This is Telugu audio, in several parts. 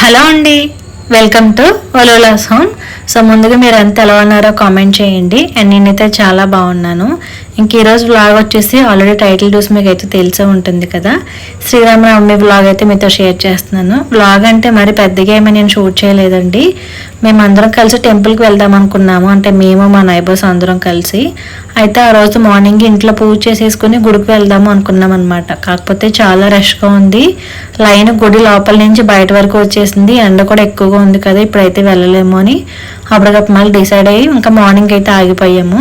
హలో అండి. Welcome to Ololas home so ముందుగా మీరు ఎంత ఎలా ఉన్నారో కామెంట్ చేయండి. అండ్ నేనైతే చాలా బాగున్నాను. ఇంక ఈరోజు వ్లాగ్ వచ్చేసి ఆల్రెడీ టైటిల్ చూసి మీకు అయితే తెలిసే ఉంటుంది కదా. శ్రీరామనవమి వ్లాగ్ అయితే మీతో షేర్ చేస్తున్నాను. వ్లాగ్ అంటే మరి పెద్దగా ఏమీ నేను షూట్ చేయలేదండి. మేము అందరం కలిసి టెంపుల్కి వెళ్దాం అనుకున్నాము. అంటే మేము మా నైబర్స్ అందరం కలిసి. అయితే ఆ రోజు మార్నింగ్ ఇంట్లో పూజ చేసేసుకుని గుడికి వెళ్దాము అనుకున్నాం అనమాట కాకపోతే చాలా రష్గా ఉంది. లైన్ గుడి లోపల నుంచి బయట వరకు వచ్చేసింది. ఎండ కూడా ఎక్కువగా ఉంది కదా. ఇప్పుడైతే వెళ్ళలేము అని అప్పటికప్పుడు మళ్ళీ డిసైడ్ అయ్యి ఇంకా మార్నింగ్ అయితే ఆగిపోయాము.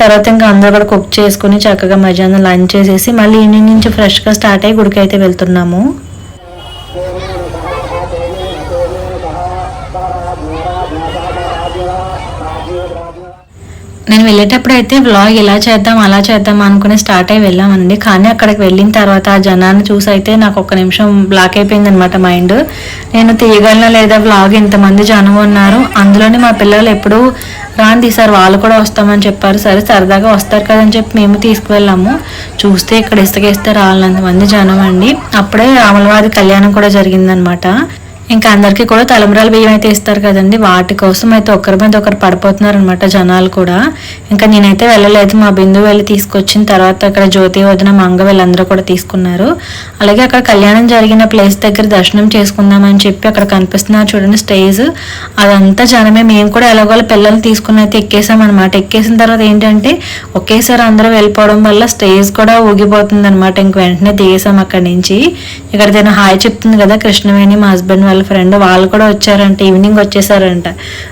తర్వాత ఇంకా అందరూ కూడా కుక్ చేసుకుని చక్కగా మధ్యాహ్నం లంచ్ చేసేసి మళ్ళీ ఈవినింగ్ నుంచి ఫ్రెష్గా స్టార్ట్ అయ్యి గుడికి అయితే వెళ్తున్నాము. నేను వెళ్ళేటప్పుడు అయితే వ్లాగ్ ఇలా చేద్దాం అలా చేద్దాం అనుకుని స్టార్ట్ అయ్యి వెళ్ళామండి. కానీ అక్కడికి వెళ్ళిన తర్వాత ఆ జనాన్ని చూసి అయితే నాకు ఒక్క నిమిషం బ్లాక్ అయిపోయింది అనమాట మైండ్ నేను తీయగలనా లేదా వ్లాగ్ ఇంతమంది జనం ఉన్నారు. అందులోనే మా పిల్లలు ఎప్పుడు రాంది తీసారు వాళ్ళు కూడా వస్తామని చెప్పారు. సరే సరదాగా వస్తారు కదని చెప్పి మేము తీసుకువెళ్ళాము. చూస్తే ఇక్కడ ఇసుకేస్తే రాళ్ళంతమంది జనం అండి. అప్పుడే రాములవారి కళ్యాణం కూడా జరిగిందనమాట ఇంకా అందరికీ కూడా తలంబ్రాలు బియ్యం అయితే ఇస్తారు కదండి. వాటి కోసం అయితే ఒకరి మీద ఒకరు పడిపోతున్నారు అనమాట జనాలు కూడా. ఇంకా నేనైతే వెళ్ళలేదు. మా బిందు వెళ్ళి తీసుకొచ్చిన తర్వాత అక్కడ జ్యోతి వదిన మంగ వీళ్ళందరూ కూడా తీసుకున్నారు. అలాగే అక్కడ కళ్యాణం జరిగిన ప్లేస్ దగ్గర దర్శనం చేసుకుందామని చెప్పి అక్కడ కనిపిస్తున్నారు చూడండి స్టేజ్. అదంతా జనమే. మేము కూడా ఎలాగోలా పిల్లల్ని తీసుకుని అయితే ఎక్కేసామన్నమాట. ఎక్కేసిన తర్వాత ఏంటంటే ఒకేసారి అందరూ వెళ్ళిపోవడం వల్ల స్టేజ్ కూడా ఊగిపోతుంది అనమాట ఇంక వెంటనే దిగేసాం అక్కడి నుంచి. ఇక్కడ నేను హాయ్ చెప్తుంది కదా కృష్ణవేణి మా హస్బెండ్ వాళ్ళ ఫ్రెండ్ వాళ్ళు కూడా వచ్చారంట ఈవినింగ్ వచ్చేసారంట.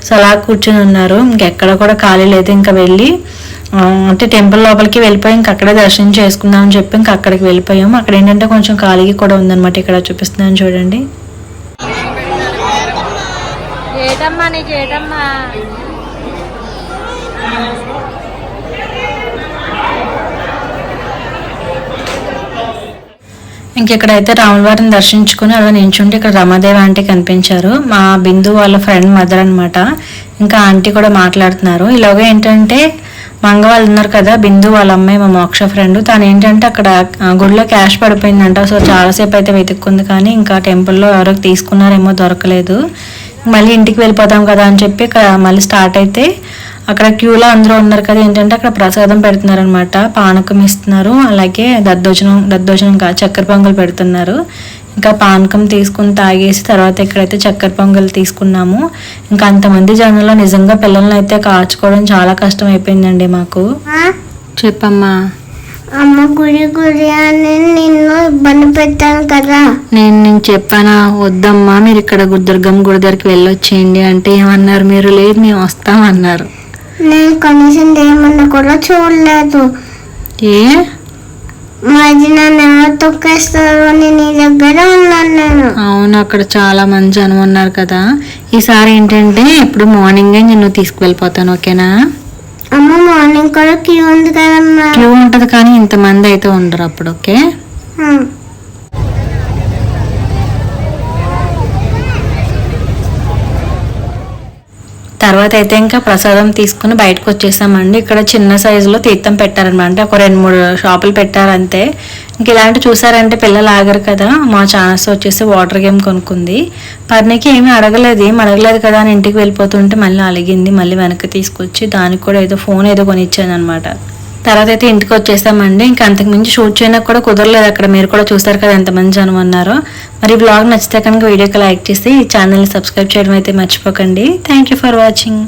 సో అలా కూర్చొని ఉన్నారు. ఇంకెక్కడ కూడా ఖాళీ లేదు. ఇంకా వెళ్ళి అంటే టెంపుల్ లోపలికి వెళ్ళిపోయి ఇంక అక్కడే దర్శనం చేసుకుందాం అని చెప్పి ఇంక అక్కడికి వెళ్ళిపోయాం అక్కడ ఏంటంటే కొంచెం ఖాళీగా కూడా ఉందన్నమాట ఇక్కడ చూపిస్తున్నాను చూడండి. ఏటమ్మా నీకు ఏటమ్మా? ఇంక ఇక్కడైతే రాములవారిని దర్శించుకుని అలా నించుంటే ఇక్కడ రమాదేవి ఆంటీ కనిపించారు. మా బిందు వాళ్ళ ఫ్రెండ్ మదర్ అనమాట ఇంకా ఆంటీ కూడా మాట్లాడుతున్నారు. ఇలాగ ఏంటంటే మంగ వాళ్ళు ఉన్నారు కదా బిందు వాళ్ళ అమ్మాయి మా మోక్ష ఫ్రెండ్. తను ఏంటంటే అక్కడ గుడిలో క్యాష్ పడిపోయిందంట. సో చాలాసేపు అయితే వెతుక్కుంది కానీ ఇంకా టెంపుల్లో ఎవరికి తీసుకున్నారేమో దొరకలేదు. మళ్ళీ ఇంటికి వెళ్ళిపోతాం కదా అని చెప్పి ఇక్కడ మళ్ళీ స్టార్ట్ అయితే అక్కడ క్యూలో అందరూ ఉన్నారు కదా ఏంటంటే అక్కడ ప్రసాదం పెడుతున్నారు అనమాట పానకం ఇస్తున్నారు అలాగే దద్దోజనం దద్దోజనం కాదు చక్కెర పొంగల్ పెడుతున్నారు. ఇంకా పానకం తీసుకుని తాగేసి తర్వాత ఇక్కడైతే చక్కెర పొంగల్ తీసుకున్నాము ఇంకా అంతమంది జనంలో నిజంగా పిల్లల్ని అయితే కాచుకోవడం చాలా కష్టం అయిపోయిందండి మాకు చెప్పమ్మా. అమ్మ గుడి గుడి అని నిన్ను ఇబ్బంది పెట్టాను కదా. నేను నేను చెప్పానా వద్దమ్మా మీరు ఇక్కడ దుర్గమ్మ గుడి దగ్గరికి వెళ్ళొచ్చేయండి అంటే ఏమన్నారు? మీరు లేదు మేము వస్తామన్నారు. నేను కనీసం ఏమన్నా కూడా చూడలేదు. ఏ? మరి నన్ను ఎవరు తొక్కేస్తారు అని నీ దగ్గర ఉన్నాను నేను. అవును అక్కడ చాలా మంది జనం ఉన్నారు కదా. ఈసారి ఏంటంటే ఇప్పుడు మార్నింగే నిన్ను తీసుకువెళ్ళిపోతాను ఓకేనా? అమ్మ మార్నింగ్ కూడా క్యూ ఉంది కదమ్మా. క్యూ ఉంటది కానీ ఇంతమంది అయితే ఉండరు అప్పుడు ఓకే? తర్వాత అయితే ఇంకా ప్రసాదం తీసుకుని బయటకు వచ్చేసామండి. ఇక్కడ చిన్న సైజులో తీర్థం పెట్టారనమాట. అంటే ఒక రెండు మూడు షాపులు పెట్టారంతే. ఇంక ఇలాంటి చూసారంటే పిల్లలు ఆగరు కదా. మా ఛానల్స్ వచ్చేసి వాటర్ గేమ్ కొనుక్కుంది. పర్ణికి ఏమీ అడగలేదు. ఏమి అడగలేదు కదా అని ఇంటికి వెళ్ళిపోతుంటే మళ్ళీ అలిగింది. మళ్ళీ వెనక్కి తీసుకొచ్చి దానికి కూడా ఏదో ఫోన్ ఏదో కొనిచ్చాను అనమాట తర్వాత అయితే ఇంటికి వచ్చేసామండి. ఇంకా అంతకుమించి షూట్ చేయడానికి కూడా కుదరలేదు అక్కడ. మీరు కూడా చూసారు కదా ఎంతమంది జనం ఉన్నారో. మరి బ్లాగ్ నచ్చితే కనుక వీడియోకి లైక్ చేసి ఈ ఛానల్ని సబ్స్క్రైబ్ చేయడం అయితే మర్చిపోకండి. Thank you for watching